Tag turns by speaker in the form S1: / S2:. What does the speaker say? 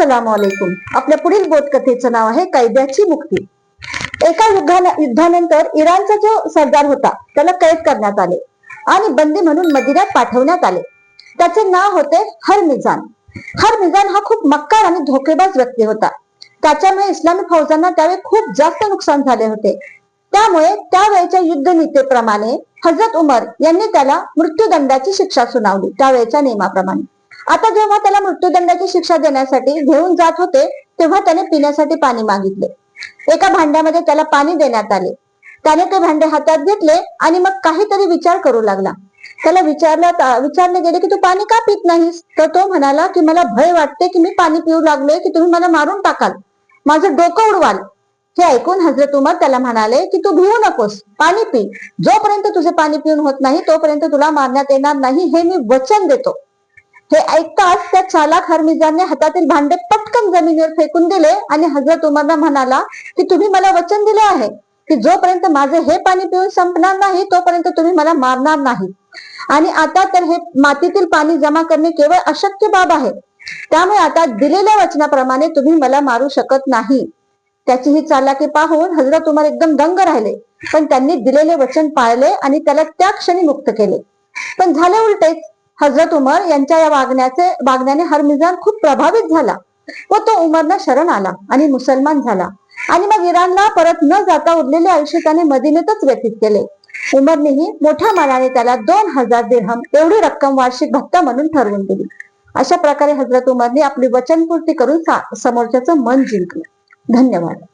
S1: असलामकुम आपल्या पुढील बोधकथेचं नाव आहे कैद्याची मुक्ती. एका युद्धानंतर इराणचा जो सरदार होता त्याला कैद करण्यात आले. आणि बंदी म्हणून मदिन्यात पाठवण्यात आले. त्याचे नाव होते हरमिजान. हरमिजान हा खूप मक्कार आणि धोकेबाज व्यक्ती होता. त्याच्यामुळे इस्लामी फौजांना त्यावेळी खूप जास्त नुकसान झाले होते. त्यामुळे त्यावेळेच्या युद्ध नीतेप्रमाणे हजरत उमर यांनी त्याला मृत्यूदंडाची शिक्षा सुनावली त्यावेळेच्या नियमाप्रमाणे. आता जेव्हा त्याला मृत्यूदंडाची शिक्षा देण्यासाठी घेऊन जात होते तेव्हा त्याने पिण्यासाठी पाणी मागितले. एका भांड्यामध्ये त्याला पाणी देण्यात आले. त्याने ते भांडे हातात घेतले आणि मग काहीतरी विचार करू लागला. त्याला विचारलं विचारले गेले की तू पाणी का पित नाहीस? तर तो म्हणाला की मला भय वाटते की मी पाणी पिऊ लागले की तुम्ही मला मारून टाकाल. माझं डोकं उडवाल. हे ऐकून हजरत उमर त्याला म्हणाले की तू भिवू नकोस. पाणी पी. जोपर्यंत तुझे पाणी पिऊन होत नाही तोपर्यंत तुला मारण्यात येणार नाही. हे मी वचन देतो. हे ऐकताच त्या चालाक हरमिजाने हातातील भांडे पटकन जमिनीवर फेकून दिले आणि हजरत उमरला म्हणाला की तुम्ही मला वचन दिले आहे की जोपर्यंत माझे हे पाणी पिऊन संपणार नाही तोपर्यंत तुम्ही मला मारणार नाही. आणि आता तर हे मातीतील पाणी जमा करणे केवळ अशक्य बाब आहे. त्यामुळे आता दिलेल्या वचनाप्रमाणे तुम्ही मला मारू शकत नाही. त्याची ही चालाकी पाहून हजरत उमर एकदम दंग राहिले. पण त्यांनी दिलेले वचन पाळले आणि त्याला त्या क्षणी मुक्त केले. पण झाले उलटेच. हजरत उमर यांच्या या वागण्याचे वागण्याने हरमिजान खूप प्रभावित झाला व तो उमरना शरण आला आणि मुसलमान झाला. आणि मग इराणला परत न जाता उरलेले आयुष्य त्याने मदिनेतच व्यतीत केले. उमरनेही मोठ्या मनाने त्याला दोन हजार दिरहम एवढी रक्कम वार्षिक भत्ता म्हणून ठरवून दिली. अशा प्रकारे हजरत उमरने आपली वचनपूर्ती करून समोरच्याचं मन जिंकलं. धन्यवाद.